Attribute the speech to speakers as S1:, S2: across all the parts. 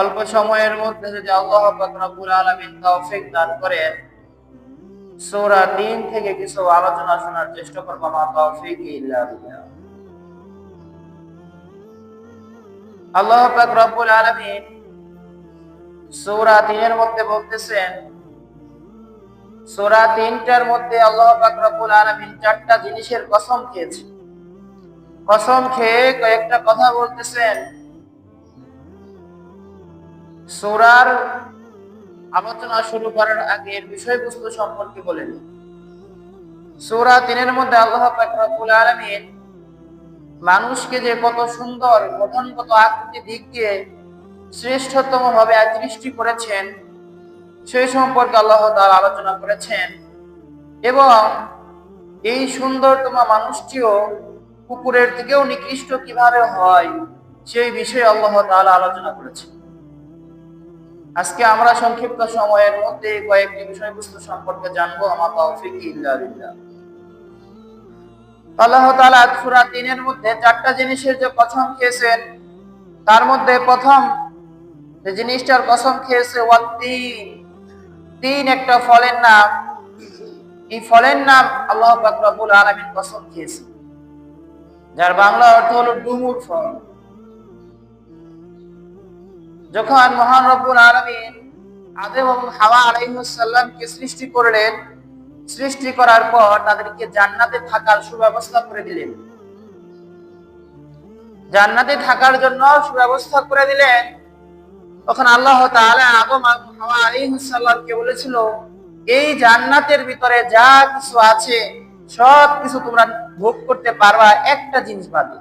S1: অল্প সময়ের মধ্যে যদি আল্লাহ তৌফিক দান করেন, সূরা 3 থেকে কিছু আলোচনা শোনার চেষ্টা মা তৌফিক আল্লাহ পাক রব্বুল আলামিন সূরা 3 এর মধ্যে বলতেছেন, সূরা 3টার মধ্যে আল্লাহ পাক রব্বুল আলামিন চারটা জিনিসের কসম খেয়েছে কসম খেয়ে কয়েকটা কথা বলতেছেন। সূরার আলোচনা শুরু করার আগে এর বিষয়বস্তু সম্পর্কে বলেন। সূরা তিনের মধ্যে আল্লাহ পাক রব্বুল আলামিন মানুষকে যে কত সুন্দর গঠনগত আকৃতি দিক দিয়ে শ্রেষ্ঠতম ভাবে সৃষ্টি করেছেন সেই সম্পর্কে আল্লাহ তার আলোচনা করেছেন। এবং এই সুন্দরতম মানুষটিও কুকুরের থেকেও নিকৃষ্ট কীভাবে হয়, সেই বিষয়ে আল্লাহ তাআলা আলোচনা করেছেন। আজকে আমরা সংক্ষিপ্ত সময়ের মধ্যে কয়েকটি বিষয়বস্তু সম্পর্কে জানব আমার তৌফিক ইল্লা আল্লাহ তাআলা সূরা 3 এর মধ্যে চারটা জিনিসের যে কসম খেয়েছেন, তার মধ্যে প্রথম যে জিনিসটার কসম খেয়েছে ওয়াত্তিন তিন। একটা ফলের নাম। এই ফলের নাম আল্লাহ পাক রব্বুল আলামিন কসম খেয়েছে যার বাংলা অর্থ হলো ডুমুর ফল। যখন মহান রব্বুল আলামিন আদম এবং হাওয়া আলাইহিসসালামকে সৃষ্টি করলেন, সৃষ্টি করার পর তাদেরকে জান্নাতে থাকার সুব্যবস্থা করে দিলেন। জান্নাতে থাকার জন্য সুব্যবস্থা করে দিলেন। তখন আল্লাহ তাআলা আদম হাওয়া আলাইহিসসালামকে বলেছিল, এই জান্নাতের ভিতরে যা কিছু আছে সব কিছু তোমরা ভোগ করতে পারবা একটা জিনিস বাদে।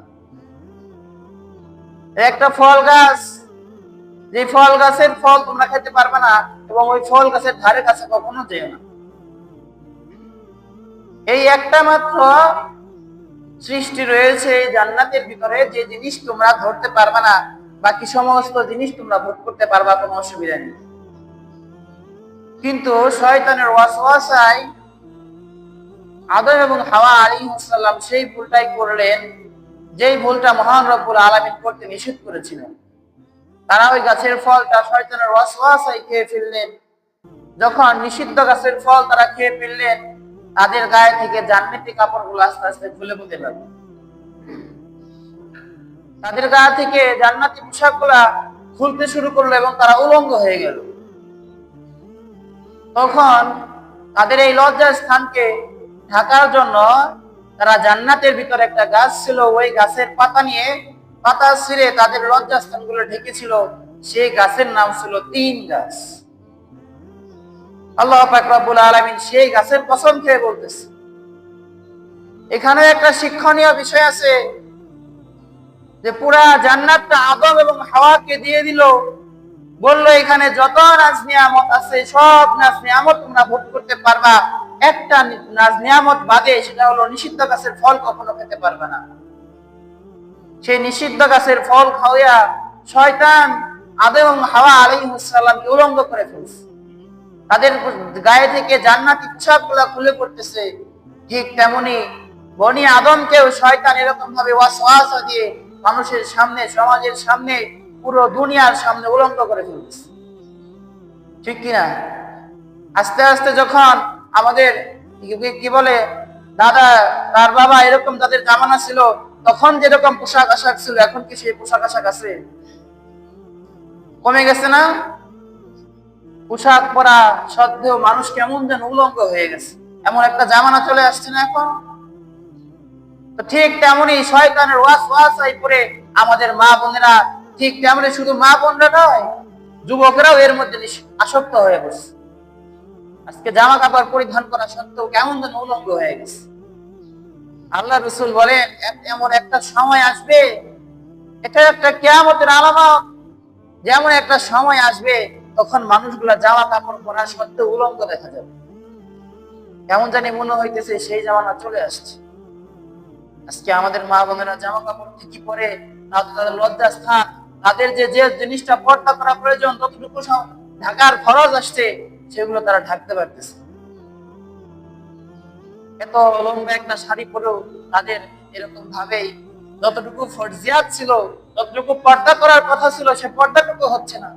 S1: একটা ফল গাছ, যে ফল গাছের ফল তোমরা খেতে পারবে না এবং ওই ফল গাছের ধারে কাছে কখনো যেও না। এই একটা মাত্র সৃষ্টি রয়েছে জান্নাতের ভিতরে, যে জিনিস তোমরা ধরতে পারবে না, বাকি সমস্ত জিনিস তোমরা ভোগ করতে পারবা, কোনো অসুবিধা নেই। কিন্তু শয়তানের ওয়াসওয়াসায় আদম এবং হাওয়া আলী সাল্লাম সেই ভুলটাই করলেন, যেই ভুলটা মহান রব্বুল আলামিন করতে নিষেধ করেছিলেন। তারা ওই গাছের ফলটা শয়তানের ওয়াসওয়াসায় খেয়ে ফেললেন। যখন নিষিদ্ধ গাছের ফল তারা খেয়ে ফেললেন, তাদের গায়ে থেকে জান্নাতি কাপড়গুলো আস্তে আস্তে খুলে পড়তে লাগল। তাদের গায়ে থেকে জান্নাতি পোশাকগুলা খুলতে শুরু করল এবং তারা উলঙ্গ হয়ে গেল। তখন তাদের এই লজ্জার স্থানকে ঢাকার জন্য তারা জান্নাতের ভিতরে একটা গাছ ছিল, ওই গাছের পাতা নিয়ে পাতা ছিঁড়ে তাদের লজ্জা স্থানগুলো ঢেকেছিল। সেই গাছের নাম ছিল তিন গাছ। আল্লাহ পাকরাবুল আলমিন সেই গাছের কসম খেয়ে বলতেছে। এখানে একটা শিক্ষণীয় বিষয় আছে যে পুরা জান্নাতটা আদম এবং হাওয়াকে দিয়ে দিল। বলল, এখানে যত নাজ নিয়ামত আছে, সব নাজ নিয়ামত তোমরা ভোগ করতে পারবা। একটা নিয়ামত বাদে সেটা হলো নিষিদ্ধ গাছের ফল কখনো খেতে পারবে না। সেই নিষিদ্ধ গাছের ফল খাওয়া শয়তান আদম হাওয়া আলাইহিসসালামকে উলঙ্গ করে ফেলছে। তাদের গায়ে থেকে জান্নাতি পোশাকগুলা খুলে পড়তেছে। ঠিক তেমনি বনি আদমকেও শয়তান এরকম ভাবে ওয়াসওয়াসা দিয়ে মানুষের সামনে, সমাজের সামনে, পুরো দুনিয়ার সামনে উলঙ্গ করে ফেলতেছে। ঠিক কিনা? আস্তে আস্তে যখন আমাদের কি বলে, দাদা, তার বাবা এরকম তাদের জামানা ছিল, তখন যেরকম পোশাক আশাক ছিল, এখন কি সেই পোশাক আশাক আছে? কমে গেছে না? পোশাক পরা সত্ত্বেও মানুষ কেমন যেন উলঙ্গ হয়ে গেছে। এমন একটা জামানা চলে আসছে না এখন? ঠিক তেমনই শয়তানের ওয়াস ওয়াসাই পরে আমাদের মা বোনেরা ঠিক তেমনি শুধু মা বোনরা নয়, যুবকেরাও এর মধ্যে আসক্ত হয়ে বসছে আজকে জামা কাপড় পরিধান করা সত্ত্বেও কেমন যেন উলঙ্গ হয়ে গেছে। আল্লাহ রসুল বলেন এমন একটা সময় আসবে, এটা একটা কেয়ামতের আলামত। যেমন একটা সময় আসবে, তখন মানুষগুলা জামা কাপড় পরা সত্ত্বেও উলঙ্গ দেখা যাবে। কেমন জানি মনে হইতেছে, সেই জামানা চলে আসছে। আজকে আমাদের মা বোনেরা জামা কাপড় ঠিকই পরে, তাদের লজ্জা স্থান তাদের যে যে জিনিসটা পর্দা করা প্রয়োজন, ততটুকু ঢাকার খরচ আসছে। সেগুলো তারা ঢাকতে পারতেছে। এত লম্বা একটা শাড়ি পরেও তাদের এরকম ভাবেই যতটুকু ফরজিয়াত ছিল, যতটুকু পর্দা করার কথা ছিল, সে পর্দাটুকু হচ্ছে না।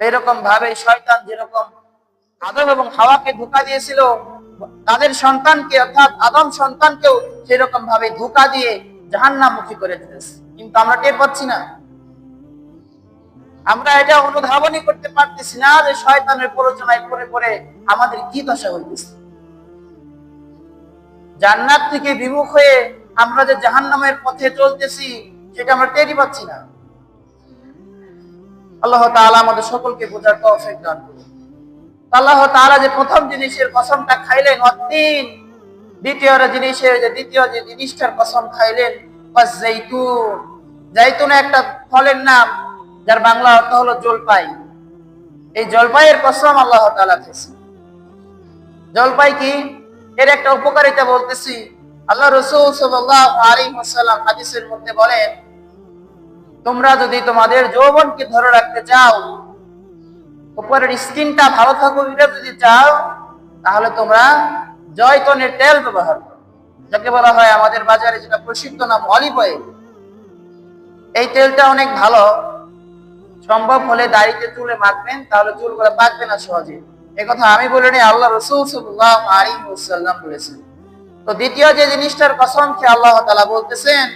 S1: এরকম ভাবে শয়তান যেরকম আদম এবং হাওয়াকে ধোকা দিয়েছিল, তাদের সন্তানকে অর্থাৎ আদম সন্তানকেও সেরকম ভাবে ধোকা দিয়ে জাহান্নামুখী করে দিতেছে। কিন্তু আমরা টের পাচ্ছি না। আমরা এটা অনুধাবনই করতে পারতেছি না যে শয়তানের প্ররোচনায় পড়ে পড়ে আমাদের কি দশা হইতেছে। জান্নাত থেকে বিমুখ হয়ে আমরা যে জাহান্নামের পথে চলতেছি, সেটা আমরা টেরই পাচ্ছি না। আল্লাহ তাআলা আমাদের সকলকে বোঝার তৌফিক দান করুন। আল্লাহ তাআলা যে প্রথম জিনিসের কসমটা খাইলেন অতীন দ্বিতীয় জিনিসের যে দ্বিতীয় যে জিনিসটার কসম খাইলেন বাস জৈতুন জৈতুন একটা ফলের নাম যার বাংলা অর্থ হলো জলপাই। এই জলপাইয়ের কসম আল্লাহ তাআলা খেয়েছে জলপাই কি? এর একটা উপকারিতা বলতেছি। আল্লাহ রসুল আলাইহি হাদিসের মধ্যে বলেন, তোমরা যদি তোমাদের যৌবনকে ধরে রাখতে চাও, উপরের স্কিনটা ভালো থাকুক এটা যদি চাও, তাহলে তোমরা জয়তনের তেল ব্যবহার করো। যাকে বলা হয় আমাদের বাজারে যেটা প্রসিদ্ধ নাম অলিভ অয়েল। এই তেলটা অনেক ভালো। সম্ভব হলে দাড়িতে চুলে মাখবেন, তাহলে চুলগুলো পাকবে না সহজে। এই কথা আমি বলিনি, আল্লাহ রসুল বলেছেন। তো দ্বিতীয় যে জিনিসটার কসম খেয়ে আল্লাহ তাআলা বলতেছেন?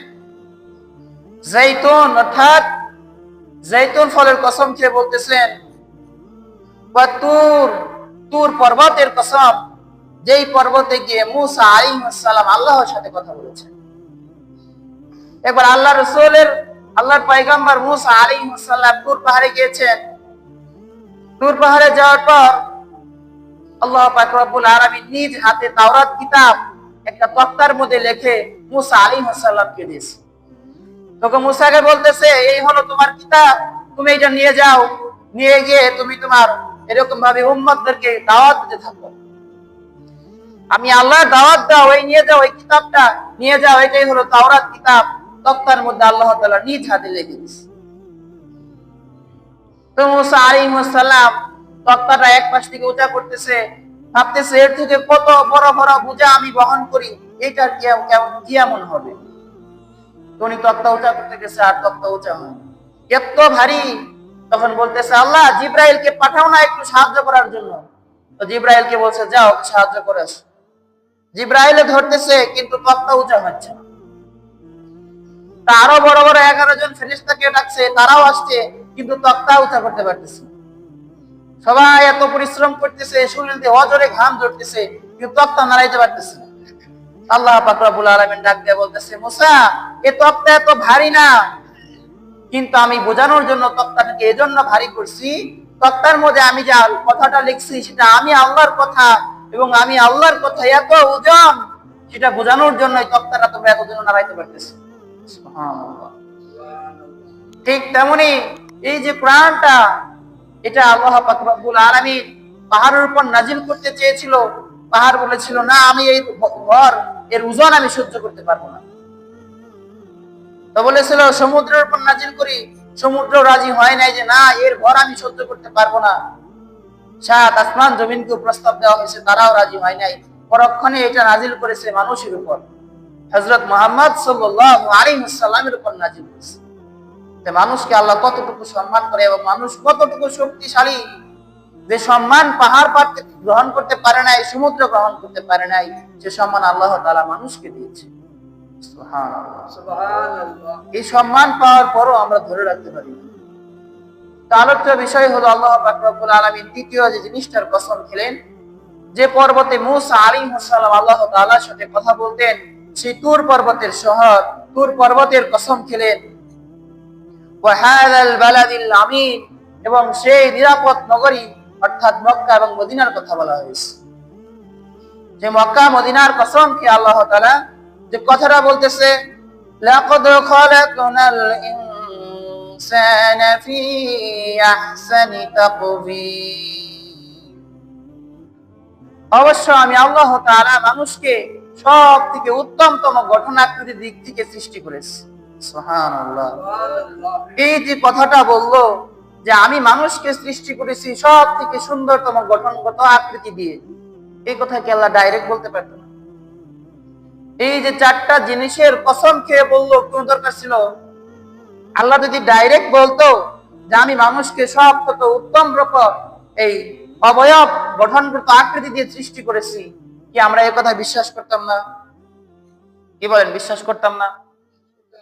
S1: জৈতুন, অর্থাৎ জৈতুন ফলের কসম খেয়ে বলতেছেন? বা তুর তুর পর্বতের কসম, যেই পর্বতে গিয়ে মুসা আলাইহিস সালাম আল্লাহর সাথে কথা বলেছেন। এবার আল্লাহ রসুলের আল্লাহর পয়গাম্বর মুসা আলাইহিস সালাম তুর পাহাড়ে গিয়েছেন। তুর পাহাড়ে যাওয়ার পর আল্লাহ পাক রব্বুল আলামিন নিজ হাতে তাওরাত কিতাব, একটা তক্তার মধ্যে লিখে মুসা আলাইহিস সালামকে দিয়েছে। তখন মুসাকে বলতেছে, এই হলো তোমার কিতাব, তুমি এটা নিয়ে যাও। নিয়ে গিয়ে তুমি তোমার এরকম ভাবে উম্মতদেরকে দাওয়াত দিতে থাকো। আমি আল্লাহ দাওয়াত দাও, এই নিয়ে যাও, এই কিতাবটা নিয়ে যাও, এটাই হলো তাওরাত কিতাব। তক্তার মধ্যে আল্লাহ তাআলা নিজ হাতে লিখে দিয়েছে। তো মুসা আলাইহিস সালাম তক্তাটা এক পাশ থেকে উঁচা করতেছে, ভাবতেছে, এর থেকে কত বড় বড় বোঝা আমি বহন করি এটা কি এমন হবে? উনি তক্তা উঁচা করতে গেছে, আর তক্তা উঁচা হয় এত ভারী, তখন বলতেছে, আল্লাহ, জিব্রাইলকে পাঠাও না একটু সাহায্য করার জন্য। তো জিব্রাইলকে বলছে, যাও, সাহায্য করে জিব্রাইলে ধরতেছে, কিন্তু তক্তা উঁচা হচ্ছে না। তা আরও বড় বড় এগারো জন ফেরিস্তাকে ডাকছে, তারাও আসছে, কিন্তু তক্তা উঁচা করতে পারতেছে সবাই এত পরিশ্রম করতেছে, শরীর দিয়ে অজরে ঘাম ধরতেছে কিন্তু তক্তা নাড়াইতে পারতেছে আল্লাহ পাক রব্বুল আলামিন ডাক দিয়ে বলতেছে, মুসা, এ তক্তা এত ভারী না। কিন্তু আমি বোঝানোর জন্য তক্তাটাকে এজন্য ভারী করছি, তক্তার মধ্যে আমি যা কথাটা লিখছি, সেটা আমি আল্লাহর কথা, এবং আমি আল্লাহর কথা এত ওজন, সেটা বোঝানোর জন্য তক্তাটা তোমরা এত জন নাড়াইতে পারতেছে। ঠিক তেমনি এই যে কোরআনটা, এটা আল্লাহ পাক রব্বুল আলামিন পাহাড়ের উপর নাজিল করতে চেয়েছিল। পাহাড় বলেছিল, না, আমি এই ঘর, এর ওজন আমি সহ্য করতে পারব না। তো বলেছিল, সমুদ্রের উপর নাজিল করি। সমুদ্র রাজি হয় নাই যে, না, এর ঘর আমি সহ্য করতে পারব না। সাত, আসমান জমিনকে প্রস্তাব দেওয়া হয়েছে, তারাও রাজি হয় নাই। পরক্ষণে এটা নাজিল করেছে মানুষের উপর। হজরত মোহাম্মদ ওয়াসাল্লামের উপর নাজিল যে মানুষকে আল্লাহ কতটুকু সম্মান করে এবং মানুষ কতটুকু শক্তিশালী যে সম্মান পাহাড় পাড়তে গ্রহণ করতে পারে নাই সমুদ্র গ্রহণ করতে পারে নাই সে সম্মান আল্লাহ তাআলা মানুষকে দিয়েছে। এই সম্মান পাওয়ার পরও আমরা ধরে রাখতে পারি। আলোচ্য বিষয় হলো আল্লাহ পাক রব্বুল আলামিন দ্বিতীয় যে জিনিসটার কসম খেলেন যে পর্বতে মুসা আলাইহিস সালাম আল্লাহ তাআলার সাথে কথা বলতেন সেই তুর পর্বতের শহর, তুর পর্বতের কসম খেলেন এবং সেই নিরাপদ নগরী, অর্থাৎ মক্কা এবং মদিনার কথা বলা হয়েছে। যে মক্কা, মদিনার কসম খেয়ে আল্লাহ তাআলা যে কথাটা বলতেছে অবশ্য আমি আল্লাহ তাআলা মানুষকে সব থেকে উত্তমতম গঠনাকৃতির দিক থেকে সৃষ্টি করেছি। এই যে কথাটা বলল যে আমি মানুষকে সৃষ্টি করেছি সব থেকে সুন্দরতম গঠনগত আকৃতি দিয়ে, এই কথা কি আল্লাহ ডাইরেক্ট বলতে পারতো না? এই যে চারটা জিনিসের কসম খেয়ে বলল, কোন দরকার ছিল? আল্লাহ যদি ডাইরেক্ট বলতো যে আমি মানুষকে সব কত উত্তম রকম এই অবয়ব গঠনগত আকৃতি দিয়ে সৃষ্টি করেছি কি আমরা এ কথা বিশ্বাস করতাম না? কি বলেন, বিশ্বাস করতাম না?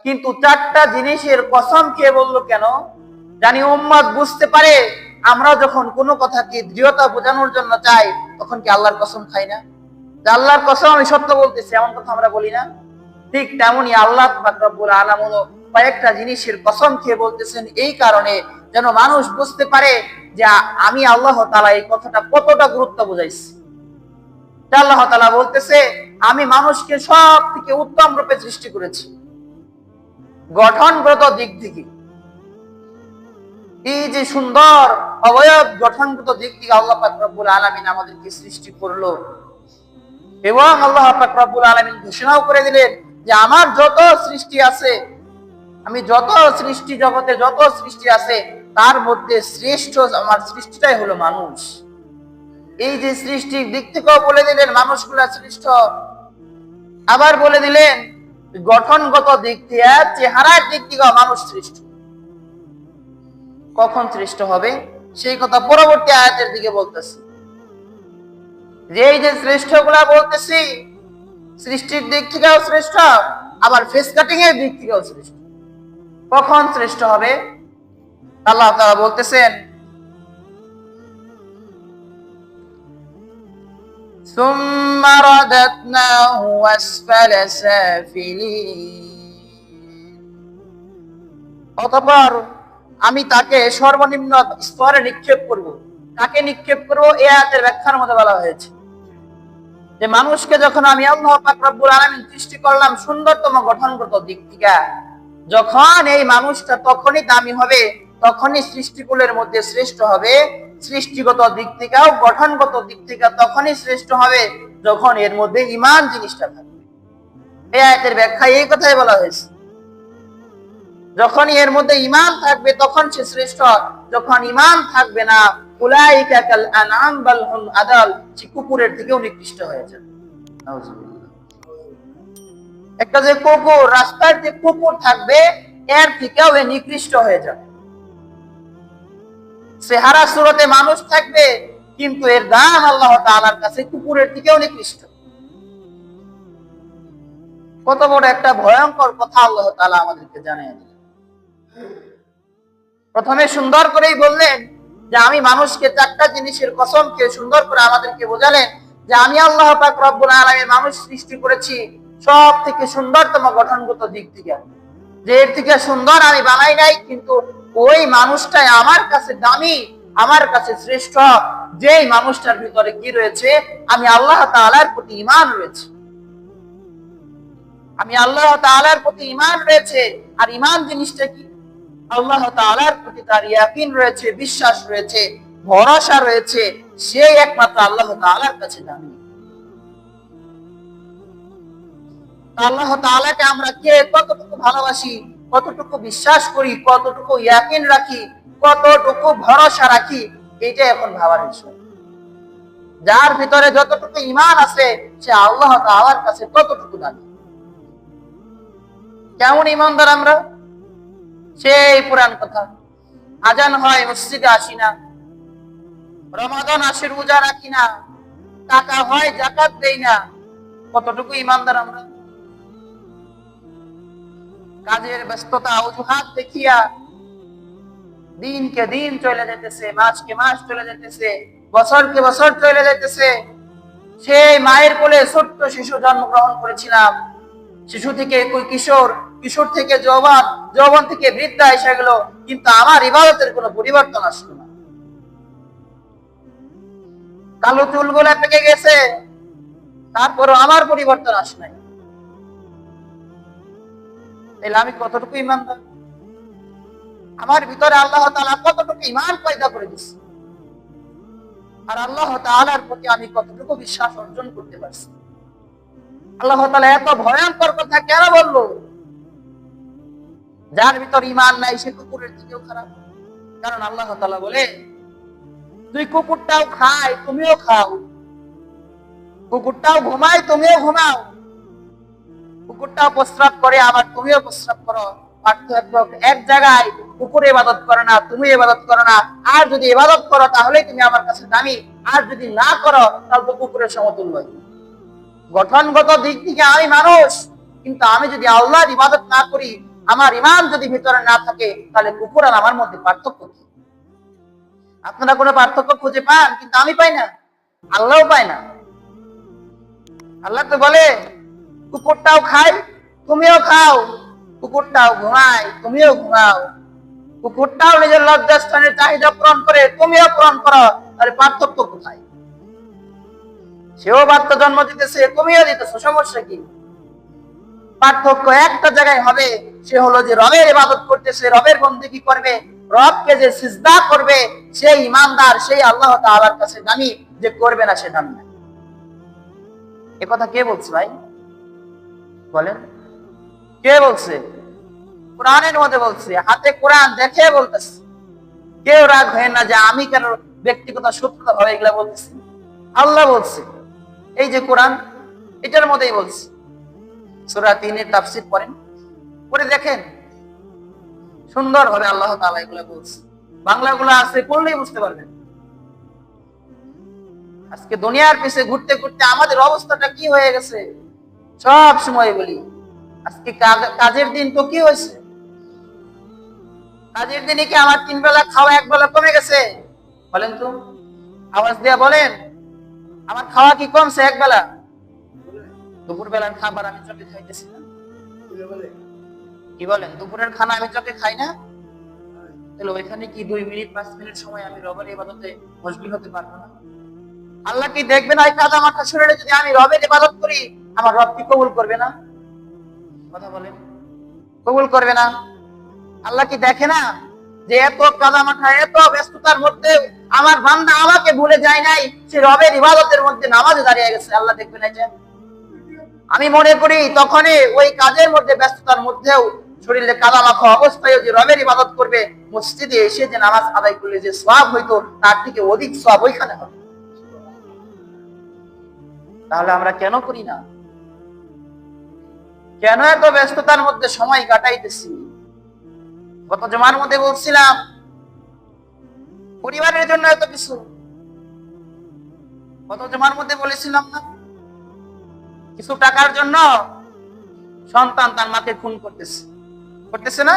S1: কিন্তু চারটা জিনিসের কসম খেয়ে বলল কেন? জানি উম্মত বুঝতে পারে, আমরা যখন কোনো কথাকে দৃঢ়তা বোঝানোর জন্য চাই, তখন কি আল্লাহর কসম খাই না? আল্লাহর কসম, আমি সত্য বলতেছি, এমন কথা আমরা বলি না। ঠিক তেমনই আল্লাহ রব্বুল আলামিন হলো কয়েকটা জিনিসের কসম খেয়ে বলতেছেন, এই কারণে যেন মানুষ বুঝতে পারে যে আমি আল্লাহ তালা এই কথাটা কতটা গুরুত্ব বুঝাইছি। আল্লাহ তাআলা বলতেছে, আমি মানুষকে সব থেকে উত্তম রূপে সৃষ্টি করেছি। গঠনগত দিক থেকে। এই যে সুন্দর, অবয়ব গঠনগত দিক থেকে আল্লাহ পাক রব্বুল আলামিন আমাদেরকে সৃষ্টি করল। এবং আল্লাহ পাক রব্বুল আলামিন ঘোষণাও করে দিলেন যে, আমার যত সৃষ্টি আছে, আমি যত সৃষ্টি জগতে যত সৃষ্টি আছে, তার মধ্যে শ্রেষ্ঠ আমার সৃষ্টিটাই হলো মানুষ। এই যে সৃষ্টির দিক থেকেও বলে দিলেন, মানুষগুলা সৃষ্ট। আবার বলে দিলেন, গঠনগত দিক থেকে চেহারার দিক থেকেও মানুষ শ্রেষ্ঠ কখন শ্রেষ্ঠ হবে? সেই কথা পরবর্তী আয়াতের দিকে বলতেছি। যে এই যে শ্রেষ্ঠগুলা বলতেছি, সৃষ্টির দিক থেকেও শ্রেষ্ঠ আবার ফেস কাটিং এর দিক থেকেও শ্রেষ্ঠ কখন শ্রেষ্ঠ হবে? আল্লাহ তাআলা বলতেছেন ثم رددناه أسفل سافلين অতঃপর আমি তাকে সর্বনিম্ন স্তরে নিক্ষেপ করব তাকে নিক্ষেপ করব এ আয়াতের ব্যাখ্যার মধ্যে বলা হয়েছে যে মানুষকে যখন আমি আল্লাহ পাক রব্বুল আলামিন সৃষ্টি করলাম সুন্দরতম গঠনগত দিক থেকে যখন এই মানুষটা তখনই দামি হবে তখনই সৃষ্টিকুলের মধ্যে শ্রেষ্ঠ হবে। সৃষ্টিগত দিক থেকেও, গঠনগত দিক থেকে তখনই শ্রেষ্ঠ হবে যখন এর মধ্যে ইমান জিনিসটা থাকবে। এই আয়াতের ব্যাখ্যা এই কথাই বলা হয়েছে। যখন এর মধ্যে ইমান থাকবে, তখন সে শ্রেষ্ঠ যখন ইমান থাকবে না কুকুরের থেকেও নিকৃষ্ট হয়ে যাবে। একটা যে কুকুর, রাস্তার যে কুকুর থাকবে, এর থেকেও নিকৃষ্ট হয়ে যাবে। চেহারা সুরতে মানুষ থাকবে, কিন্তু এর দাম আল্লাহ তাআলার কাছে কুকুরের থেকেও নিকৃষ্ট। কত বড় একটা ভয়ঙ্কর কথা আল্লাহ তাআলা আমাদেরকে জানিয়ে দিলেন। প্রথমে সুন্দর করেই বললেন যে, আমি মানুষকে চারটা জিনিসের কসমকে সুন্দর করে আমাদেরকে বোঝালেন যে, আমি আল্লাহ পাক রব্বুল আলামিন মানুষ সৃষ্টি করেছি সব থেকে সুন্দরতম গঠনগত দিক থেকে। যে এর থেকে সুন্দর আমি বানাই নাই, কিন্তু ওই মানুষটাই আমার কাছে দামি, আমার কাছে শ্রেষ্ঠ। যেই মানুষটার ভিতরে কি রয়েছে? আমি আল্লাহ তাআলার প্রতি ইমান রয়েছে। আমি আল্লাহ তাআলার প্রতি ইমান রয়েছে। আর ইমান জিনিসটা কি? আল্লাহ তাআলার প্রতি তার ইয়াকিন রয়েছে, বিশ্বাস রয়েছে, ভরসা রয়েছে। সেই একমাত্র আল্লাহ তাআলার কাছে জানি আল্লাহ তাআলাকে আমরা কে কতটুকু ভালোবাসি? কতটুকু বিশ্বাস করি, কতটুকু ইয়াকিন রাখি, কতটুকু ভরসা রাখি এটা এখন ভাবার বিষয়। যার ভিতরে যতটুকু ঈমান আছে, সে আল্লাহ তাআলার কাছে ততটুকু দামি। কেমন ইমানদার আমরা? সেই পুরান কথা। আজান হয়, মসজিদে আসি না। রমাদান আসে, রোজা রাখি না। টাকা হয় জাকাত দেই না। কতটুকু ইমানদার আমরা? কাজের ব্যস্ততা, অজুহাত দেখিয়া দিনকে দিন চলে যেতেছে মাসকে মাস চলে যেতেছে বছরকে বছর চলে যেতেছে সেই মায়ের কোলে ছোট্ট শিশু জন্মগ্রহণ করেছিলাম। শিশু থেকে কিশোর কিশোর থেকে যৌবন যৌবন থেকে বৃদ্ধা এসে গেল, কিন্তু আমার ইবাদতের কোনো পরিবর্তন আসলো না। কালো চুলগুলা পেকে গেছে, তারপরও আমার পরিবর্তন আসে নাই। তাহলে আমি কতটুকু ইমানদার? আমার ভিতরে আল্লাহ তাআলা কতটুকু ইমান পয়দা করে দিচ্ছে আর আল্লাহ তাআলার প্রতি আমি কতটুকু বিশ্বাস অর্জন করতে পারছি? আল্লাহ তাআলা এত ভয়ঙ্কর কথা কেন বলল? যার ভিতর ইমান নাই, সে কুকুরের থেকেও খারাপ। কারণ আল্লাহ তাআলা বলে, তুই কুকুরটাও খায় তুমিও খাও। কুকুরটাও ঘুমায়, তুমিও ঘুমাও। কুকুরটাও প্রস্রাব করে, আবার তুমিও প্রস্রাব করো। এক জায়গায় কুকুর ইবাদত করে না তুমি ইবাদত করো না। আর যদি ইবাদত করো, তাহলেই তুমি আমার কাছে দামি। আর যদি না করো, তাহলে তো কুকুরের সমতুল্য। গঠনগত দিক থেকে আমি মানুষ, কিন্তু আমি যদি আল্লাহর ইবাদত না করি, আমার ইমান যদি ভিতরে না থাকে, তাহলে কুকুর আর আমার মধ্যে পার্থক্য কি? আপনারা কোনো পার্থক্য খুঁজে পান? কিন্তু আমি পাই না। আল্লাহও পায় না। আল্লাহ তো বলে কুকুরটাও খায়, তুমিও খাও। কুকুরটাও ঘুমায়, তুমিও ঘুমাও। কুকুরটাও নিজের লজ্জাস্থানের চাহিদা পূরণ করে, তুমিও পূরণ করো, তাহলে পার্থক্য কোথায়? সেও বাচ্চা জন্ম দিতেছে, তুমিও দিতেছো, সমস্যা কি? পার্থক্য একটা জায়গায় হবে, সে হলো যে রবের ইবাদত করতেছে রবের বন্দিগি করবে? রবকে যে সিজদা করবে সেই ইমানদার, সেই আল্লাহ তাআলার কাছে দামি, যে করবে না, সে দামি না। এ কথা কে বলছে ভাই? বলেন? কে বলছে? কোরআনের মধ্যে বলছে, হাতে কোরআন দেখে বলতেছে। কেউ রাগ হয় না যে আমি কেন ব্যক্তিগত সত্যতা ভাবে এগুলা বলতেছি। আল্লাহ বলছে, এই যে কোরআন, এটার মধ্যেই বলছে। সূরা তিনের তাফসীর পড়েন, পড়ে দেখেন। সুন্দর ভাবে আল্লাহ তাআলা এগুলা বলছে। বাংলাগুলো আছে পড়লেই বুঝতে পারবেন। আজকে দুনিয়ার পিছে ঘুরতে ঘুরতে আমাদের অবস্থাটা কি হয়ে গেছে? সব সময় বলি, আজকে কাজের দিন তো কি হয়েছে? কাজের দিনে কি আমার তিন বেলা খাওয়া এক বেলা কমে গেছে? বলেন তো। আওয়াজ দিয়া বলেন, আমার খাওয়া কি কমছে এক বেলা? দুপুর বেলার খাবার আমি চোখে খাইতেছি কি বলেন, দুপুরের খানা আমি চোখে খাই না? তাহলে ওইখানে কি দুই মিনিট, পাঁচ মিনিট সময় আমি রবের ইবাদতে মশগুল হতে পারব না? আল্লাহ কি দেখবে না এই কাদা মাথা শরীরে যদি আমি রবের ইবাদত করি, আমার রব কি কবুল করবে না? কথা বলেন। কবুল করবে না। আল্লাহ কি দেখে না যে এত কাদা মাথা, এত ব্যস্ততার মধ্যে আমার বান্দা আমাকে ভুলে যায় নাই, সে রবের ইবাদতের মধ্যে নামাজে দাঁড়িয়ে গেছে। আল্লাহ দেখবে না আমি মনে করি তখনই ওই কাজের মধ্যে, ব্যস্ততার মধ্যেও শরীরে কাদা মাখা অবস্থায় যে রবের ইবাদত করবে, মসজিদে এসে যে নামাজ আদায় করলে যে সওয়াব হইতো, তার থেকে অধিক সওয়াব ওইখানে হবে। তাহলে আমরা কেন করি না? কেন এত ব্যস্ততার মধ্যে সময় কাটাইতেছি? গত জমার মধ্যে বলছিলাম, পরিবারের জন্য এত কিছু। গত জমার মধ্যে বলেছিলাম না, কিছু টাকার জন্য সন্তান তার মাকে খুন করতেছে। করতেছে না?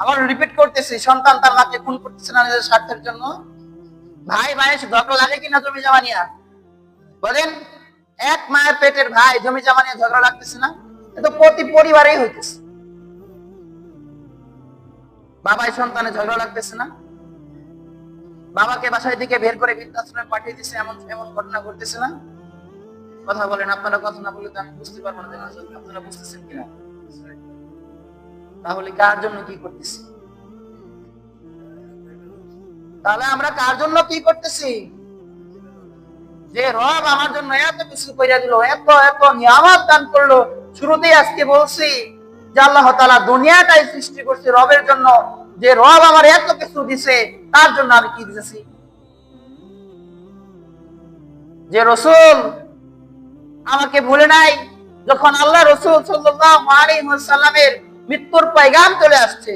S1: আবার রিপিট করতেছি, সন্তান তার মাকে খুন করতেছে না নিজের স্বার্থের জন্য? ভাই ভাই ঝগড়া লাগে কিনা জমি জমা নিয়ে? বলেন এক মায়ের পেটের ভাই জমি জমা নিয়ে ঝগড়া লাগতেছে না, এ তো প্রতি পরিবারেই হইতেছে। বাবাই সন্তানে ঝগড়া লাগতেছে না। বাবাকে বাসায় থেকে বের করে বৃদ্ধাশ্রমে পাঠিয়ে দিছে, এমন এমন ঘটনা ঘটতেছে না। কথা বলেন, আপনারা কথা না বললে তো আমি বুঝতে পারব না আপনারা বুঝতেছেন কিনা। তাহলে কার জন্য কি করতেছি? তাহলে আমরা কার জন্য কি করতেছি? যে রব আমার জন্য এত কিছু কইরা দিল, এত এত নিয়ামত দান করল, শুরুতেই আজকে বলছি যে আল্লাহ তাআলা দুনিয়াটাই সৃষ্টি করছে রবের জন্য, যে রব আমার এত কিছু দিছে, তার জন্য আমি কি দিতেছি? যে রসুল আমাকে ভুলে নাই, যখন আল্লাহ রসুল সাল্লাল্লাহু আলাইহি ওয়াসাল্লামের মৃত্যুর পয়গাম চলে আসছে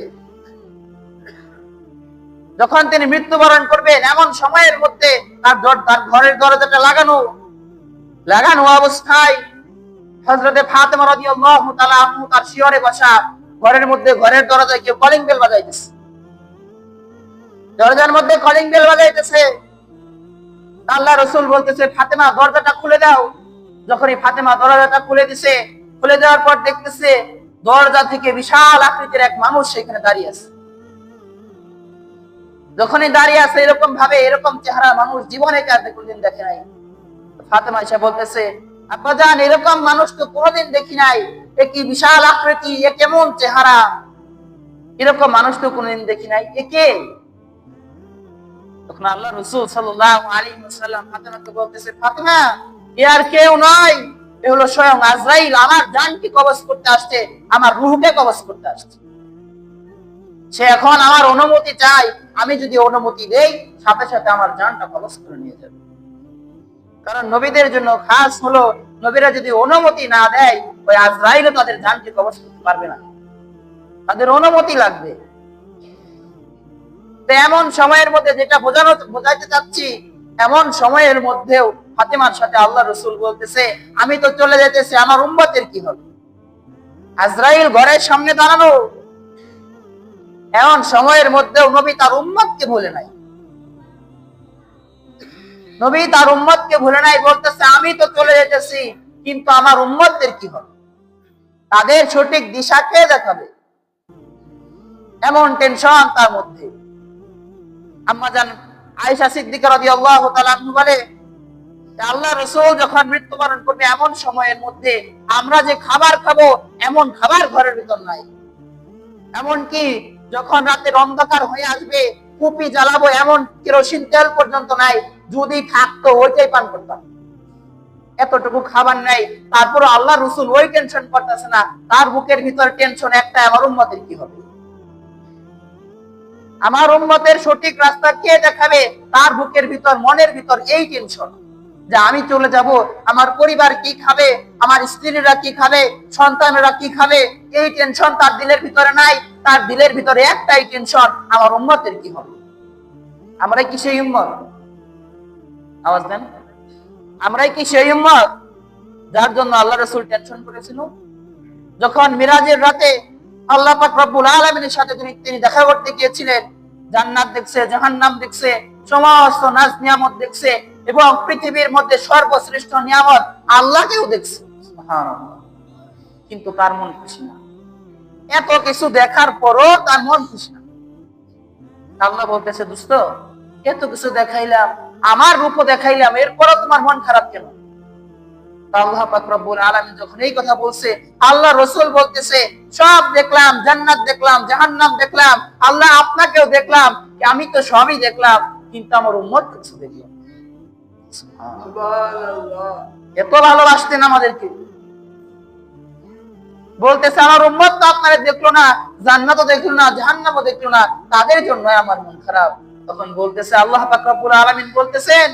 S1: যখন তিনি মৃত্যুবরণ করবেন, এমন সময়ের মধ্যে তার তার ঘরের দরজাটা লাগানো। লাগানো অবস্থায় হযরতে ফাতেমা রাদিয়াল্লাহু তাআলা আনহু তার শিয়রে বসা ঘরের মধ্যে ঘরের দরজায় কেউ কলিং বেল বাজাইতেছে। দরজার মধ্যে কলিং বেল বাজাইতেছে। আল্লাহ রসুল বলতেছে, ফাতেমা, দরজাটা খুলে দাও। যখনই ফাতেমা দরজাটা খুলে দিছে, খুলে দেওয়ার পর দেখতেছে দরজা থেকে বিশাল আকৃতির এক মানুষ সেখানে দাঁড়িয়ে আছে। যখনই দাঁড়িয়ে আছে এরকম ভাবে, এরকম চেহারা মানুষ জীবনে কোনদিন দেখে নাই? ফাতেমা এসে বলতেছে, আব্বা জান, এরকম মানুষ তো কোনোদিন দেখি নাই। এ কি বিশাল আকৃতি, এ কেমন চেহারা। এরকম মানুষ তো কোনোদিন দেখি নাই। এ কে? তখন আল্লাহ রসুল আলাইহি ওয়াসাল্লাম ফাতেমাকে বলতেছে, ফাতেমা, এ আর কেউ নয় এ হলো স্বয়ং আজরাইল। আমার জানকে কবজ করতে আসছে, আমার রূহকে কবজ করতে আসছে। সে এখন আমার অনুমতি চাই, আমি যদি অনুমতি দেই, সাথে সাথে আমার জানটা কবজ করে নিয়ে যাবে। কারণ নবীদের জন্য খাস হলো, নবীরা যদি অনুমতি না দেয়, ওই আজরাইলে তাদের জানকে কবজ করতে পারবে না। তাদের অনুমতি লাগবে। এমন সময়ের মধ্যে যেটা বোঝানো, বোঝাইতে চাচ্ছি, এমন সময়ের মধ্যেও ফাতেমার সাথে আল্লাহ রসুল বলতেছে, আমি তো চলে যেতেছি, আমার উম্মতের কি হবে? আজরাইল ঘরের সামনে দাঁড়ানো এমন সময়ের মধ্যেও নবী তার উম্মতকে ভুলে নাই। নবী তার উম্মতকে ভুলে নাই, বলতেছে, আমি তো চলে যেতেছি, কিন্তু আমার উম্মতদের কি হবে? তাদের সঠিক দিশা কে দেখাবে? এমন টেনশন তার মধ্যে। আম্মা জান আয়েশা সিদ্দিকা রাদিয়াল্লাহু তাআলা বলে আল্লাহ রসুল যখন মৃত্যুবরণ করবে এমন সময়ের মধ্যে, আমরা যে খাবার খাব, এমন খাবার ঘরের ভিতর নাই। এমন কি যখন রাতের অন্ধকার হয়ে আসবে, কুপি জ্বালাবো এমন কেরোসিন তেল পর্যন্ত নাই, যদি থাকতো ওইটাই পান করতাম। এতটুকু খাবার নাই তারপর আল্লাহ রসুল ওই টেনশন করতেছে না, তার বুকের ভিতর টেনশন একটা, আমার উম্মতের কি হবে? আমার উম্মতের সঠিক রাস্তা কে দেখাবে? তার বুকের ভিতর, মনের ভিতর এই টেনশন যে আমি চলে যাব, আমার পরিবার কি খাবে, আমার স্ত্রীরা কি খাবে, সন্তানেরা কি খাবে, এই টেনশন তার দিলের ভিতরে নাই, তার দিলের ভিতরে একটাই টেনশন আমার উম্মতের কি হবে? আমরাই কি সেই উম্মত? আওয়াজ দেন। আমরাই কি সেই উম্মত? যার জন্য আল্লাহ রসুল টেনশন করেছিল। যখন মিরাজের রাতে আল্লাহ পাক রব্বুল আলামিনের সাথে তিনি দেখা করতে গিয়েছিলেন, জান্নাত দেখছে, জাহান্নাম দেখছে সমস্ত নাজ নিয়ামত দেখছে এবং পৃথিবীর মধ্যে সর্বশ্রেষ্ঠ নিয়ামত আল্লাহকেও দেখছে। কিন্তু তার মন খুশি না। এত কিছু দেখার পরও তার মন খুশি না। আল্লাহ বলতেছে দোস্ত এত কিছু দেখাইলাম আমার রূপও দেখাইলাম এরপরও তোমার মন খারাপ কেন? আল্লাহ পাক রব্বুল আলামিন যখন এই কথা বলছে আল্লাহ রসুল বলতেছে সব দেখলাম জান্নাত দেখলাম জাহান্নাম দেখলাম আল্লাহ আপনাকেও দেখলাম আমি তো সবই দেখলাম কিন্তু আমার উম্মত কিছু দেখলাম এত ভালোবাসতেন আমাদেরকে। বলতেছে আমার উম্মত তো আপনারা দেখল না জান্নাতও দেখল না জাহান্নামও দেখল না তাদের জন্য আমার মন খারাপ। তখন বলতেছে আল্লাহ পাক রব্বুল আলামিন বলতেছেন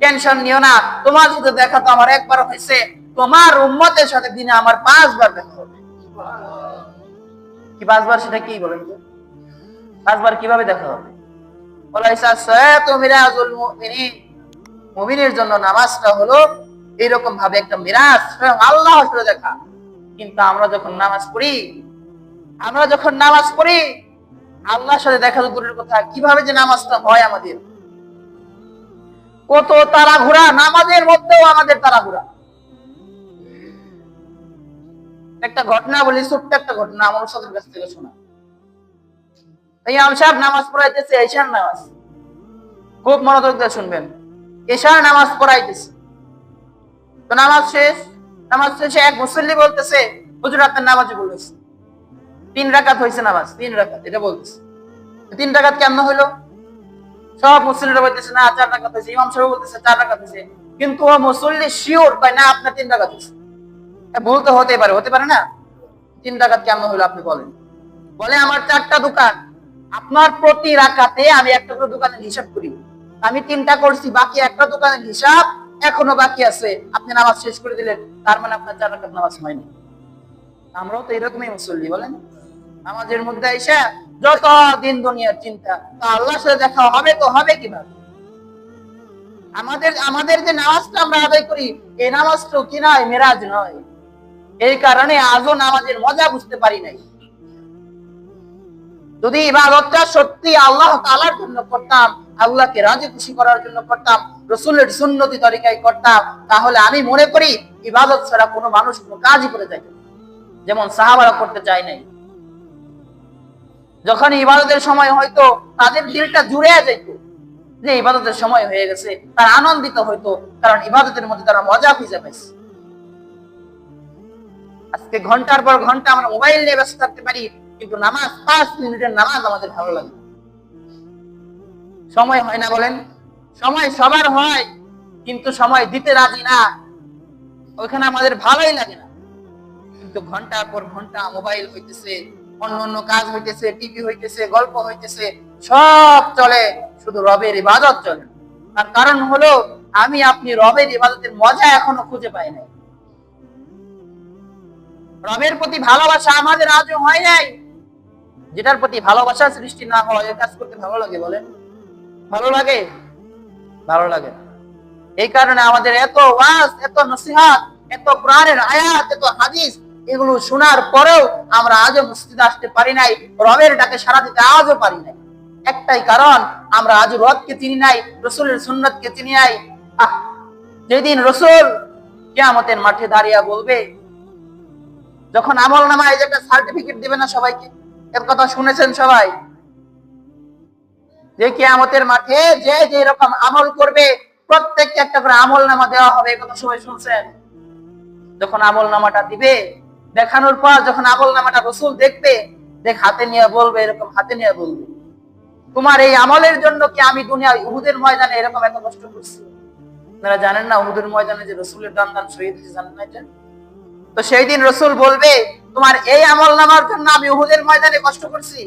S1: টেনশন নিও না তোমার সাথে দেখা তো আমার একবার হয়েছে তোমার উম্মতের সাথে দিনে আমার পাঁচবার দেখা হবে। কি পাঁচবার সেটা কি বলেন? পাঁচবার কীভাবে দেখা হবে? মুমিনের জন্য নামাজটা হলো এরকম ভাবে একটা মিরাজ, স্বয়ং আল্লাহ দেখা। কিন্তু আমরা যখন নামাজ পড়ি, আমরা যখন নামাজ পড়ি, আল্লাহর সাথে দেখা দূরের কথা, কীভাবে যে নামাজটা হয় আমাদের? কত তারা ঘোরা নামাজের মধ্যেও আমাদের তারা ঘোরা একটা ঘটনা বলি, ছোট্ট একটা ঘটনা, আমার সাথে কাছ থেকে শোনা। ইমাম সাহেব নামাজ পড়াইতেছে, এশার নামাজ। খুব মনোযোগ দিয়ে শুনবেন। এশার নামাজ পড়াইতেছে। তো নামাজ শেষ, নামাজ শেষে এক মুসল্লি বলতেছে বলেছে। তিন রাকাত হয়েছে নামাজ, তিন রাকাত, এটা বলতেছে। তিন রাকাত কেমন হইল? সব মুসল্লিরা বলতেছে, না, চার রাকাত হয়েছে ইমাম সাহেব বলতেছে, চার রাকাত হয়েছে কিন্তু ও মুসল্লি শিওর কয়, না, আপনার তিন রাকাত হয়েছে ভুল তো হতে পারে হতে পারে না? তিন রাকাত কেমন হলো আপনি বলেন। বলে, আমার চারটা দোকান। আপনার প্রতি রাকাতে আমি একটা করে দোকানের হিসাব করি। আমি তিনটা করছি, বাকি একটা দোকানের হিসাব এখনও বাকি আছে। আপনি নামাজ শেষ করে দিলেন, তার মানে আপনার চার রাকাত নামাজ হয়নি। আমরাও তো এরকমই মুসল্লি, বলেন। আমাদের মধ্যে আইসা যত দিন দুনিয়ার চিন্তা, তা আল্লাহর সাথে দেখা হবে তো হবে কীভাবে? আমাদের আমাদের যে নামাজটা আমরা আদায় করি এই নামাজটাও কি নয় মেরাজ নয়। এই কারণে আজও নামাজের মজা বুঝতে পারি নাই। যদি ইবাদতটা সত্যি আল্লাহ তাআলার জন্য করতাম, আল্লাহকে রাজি খুশি করার জন্য করতাম, রসুলের সুন্নতি তরিকায় করতাম, তাহলে আমি মনে করি ইবাদত ছাড়া কোনো মানুষ কোনো কাজই করে যায় যেমন সাহাবারা করতে চায় নাই। যখন ইবাদতের সময় হয়তো তাদের দিলটা জুড়ে যেত যে ইবাদতের সময় হয়ে গেছে, তারা আনন্দিত হইতো, কারণ ইবাদতের মধ্যে তারা মজা খুঁজে পেয়েছে আজকে ঘণ্টার পর ঘণ্টা আমরা মোবাইল নিয়ে ব্যস্ত থাকতে পারি কিন্তু নামাজ, পাঁচ মিনিটের নামাজ আমাদের ভালো লাগে। সময় হয় না বলেন? সময় সবার হয়, কিন্তু সময় দিতে রাজি না। ওইখানে আমাদের ভালোই লাগে না। কিন্তু ঘণ্টার পর ঘণ্টা মোবাইল হইতেছে, অন্য অন্য কাজ হইতেছে, টিভি হইতেছে, গল্প হইতেছে, সব চলে, শুধু রবের ইবাদত চলে। তার কারণ হলো, আমি আপনি রবের ইবাদতের মজা এখনও খুঁজে পাই নাই। রবের প্রতি ভালোবাসা আমাদের আজও হয় নাই। যেটার প্রতি ভালোবাসা সৃষ্টি না হয় এই কাজ করতে ভালো লাগে বলেন? ভালো লাগে? ভালো লাগে। এই কারণে আমাদের এত ওয়াজ, এত নসিহাত, এত কোরআনের আয়াত, এত হাদিস, এগুলো শোনার পরেও আমরা আজও মসজিদে আসতে পারি নাই, রবের ডাকে সারা দিতে আজও পারি নাই। একটাই কারণ, আমরা আজও রবকে চিনি নাই, রসুলের সুন্নতকে চিনি নাই। যেদিন রসুল কিয়ামতের মাঠে দাঁড়িয়ে বলবে, যখন আমল নামায় যে একটা সার্টিফিকেট দিবে না সবাইকে? এর কথা শুনেছেন সবাই? যে কিয়ামতের মাঠে যে যে রকম আমল করবে প্রত্যেককে একটা করে আমল নামা দেওয়া হবে কথা সবাই শুনছেন? যখন আমল নামাটা দিবে দেখানোর পর যখন আমল নামাটা রসুল দেখবে দেখ হাতে নিয়ে বলবে এরকম হাতে নিয়ে বলবে। তোমার এই আমলের জন্য কি আমি দুনিয়া উহুদের ময়দানে এরকম এত কষ্ট করছি? আপনারা জানেন না উহুদের ময়দানে যে রসুলের দান দান শহীদ হয়েছে, জানেন না এটা? তো সেই দিন রসুল বলবে, তোমার এই আমল নামার জন্য আমি উহুদের ময়দানে কষ্ট করছি।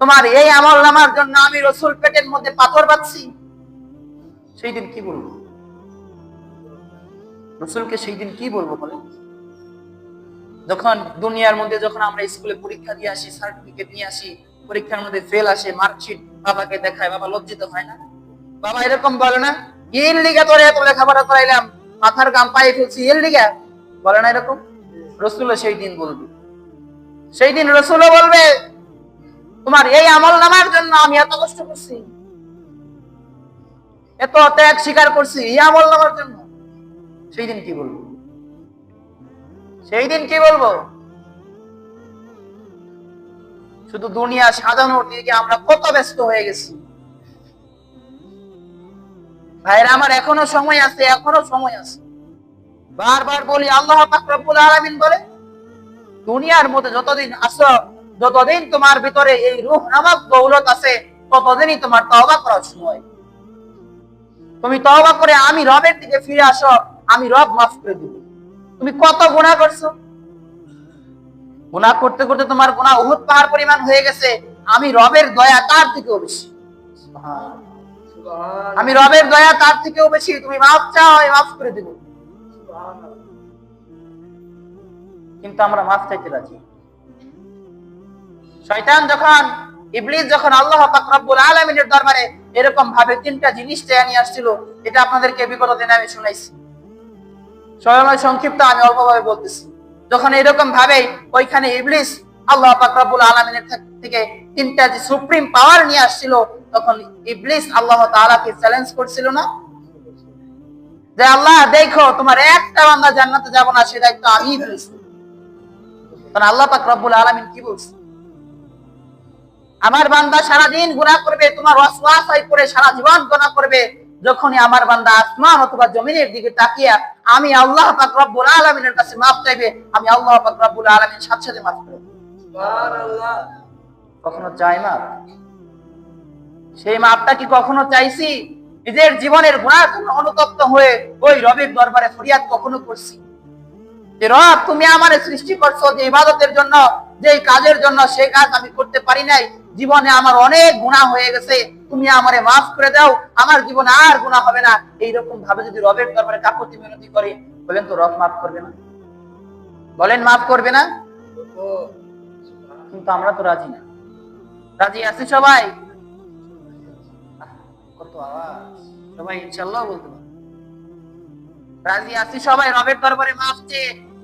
S1: তোমার এই আমল নামার জন্য আমি রসুল পেটের মধ্যে পাথর বাঁধছি। সেই দিন কি বলব? রসুলকে সেই দিন কি বলব বলেন যখন দুনিয়ার মধ্যে যখন আমরা স্কুলে পরীক্ষা দিয়ে আসি সার্টিফিকেট নিয়ে আসি, পরীক্ষার মধ্যে ফেল আসে মার্কশিট বাবাকে দেখায়, বাবা লজ্জিত হয় না? বাবা এরকম বলে না, এর লিগা তোরে এত লেখাপড়া করাইলাম, মাথার গাম পায়ে ফেলছি, এর লিগা? বলে না এরকম? রসুলও সেই দিন বলবে। সেই দিন রসুলও বলবে, তোমার এই আমল নামার জন্য আমি এত কষ্ট করছি। এত ত্যাগ স্বীকার করছি এই আমল নামার জন্য। সেই দিন কি বলব? সেই দিন কি বলব? শুধু দুনিয়া সাজানোর দিকে আমরা কত ব্যস্ত হয়ে গেছি। ভাইরা, আমার এখনও সময় আছে, এখনও সময় আছে। বারবার বলি আল্লাহ রব্বুল আলামিন বলে দুনিয়ার মধ্যে যতদিন আসো যতদিন তোমার ভিতরে এই রূহ নামক দৌলত আছে ততদিনই তোমার তওবা করার সময় তুমি তওবা করে আমি রবের দিকে ফিরে আসো আমি রব মাফ করে দিব। তুমি কত গুনাহ করছ? গুনাহ করতে করতে তোমার গুনাহ উহুদ পাহাড় পরিমাণ হয়ে গেছে আমি রবের দয়া তার থেকেও বেশি। আমি রবের দয়া তার থেকেও বেশি তুমি মাফ চাও আমি মাফ করে দিব। কিন্তু আমরা মাফ চাইতে রাজি। শয়তান যখন, ইবলিস যখন আল্লাহ পাক রব্বুল আলামিনের দরবারে এরকম ভাবে তিনটা জিনিস চেয়ে নিয়ে আসছিল, এটা আপনাদেরকে বিগত দিনে আমি শুনাইছি। সময় সংক্ষিপ্ত আমি অল্পভাবে বলতেছি। যখন এরকম ভাবে ওইখানে ইবলিস আল্লাহ পাক রব্বুল আলামিনের থেকে তিনটা যে সুপ্রিম পাওয়ার নিয়ে আসছিল, তখন ইবলিস আল্লাহ তাআলাকে চ্যালেঞ্জ করছিল না? যে আল্লাহ দেখো তোমার একটা বান্দা জান্নাতে যাব না সে দায়িত্ব আমি ইবলিস তখন আল্লাহ পাক রব্বুল আলামিন কি বলছে? আমার বান্দা সারা দিন গুনাহ করবে তোমার ওয়াসওয়াসায় করে সারা জীবন গুনাহ করবে যখনই আমার বান্দা আসমান অথবা জমিনের দিকে তাকিয়া আমি আল্লাহ পাক রব্বুল আলামিনের কাছে মাফ চাইবে আমি আল্লাহ পাক রব্বুল আলামিন সাথে সাথে মাফ করে দেব। কখনো চাই মাপ? সেই মাপটা কি কখনো চাইছি? নিজের জীবনের গুণার জন্য অনুতপ্ত হয়ে ওই রবের দরবারে ফরিয়াদ কখনো করছি। যে রব, তুমি আমার সৃষ্টি করছ যে ইবাদতের জন্য যে কাজের জন্য সেই কাজ আমি করতে পারি নাই, জীবনে আমার অনেক গুণা হয়ে গেছে, তুমি আমারে মাফ করে দাও, আমার জীবনে আর গুণা হবে না। এইরকম ভাবে যদি রবের দরবারে কাকুতি মিনতি করে, বলেন তো রব মাফ করবে না? বলেন মাফ করবে না? কিন্তু আমরা তো রাজি না। রাজি আছি সবাই? কত আওয়াজ সবাই ইনশাল্লাহ বলতে পারবে। রাজি আছি সবাই, রবের দরবারে মাফ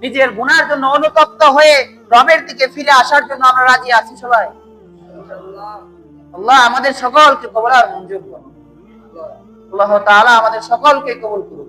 S1: নিজের গুনার জন্য অনুতপ্ত হয়ে রবের দিকে ফিরে আসার জন্য আমরা রাজি আছি সবাই। আল্লাহ আমাদের সকলকে কবল আর মঞ্জুর করুন আল্লাহ তাআলা আমাদের সকলকে কবুল করুন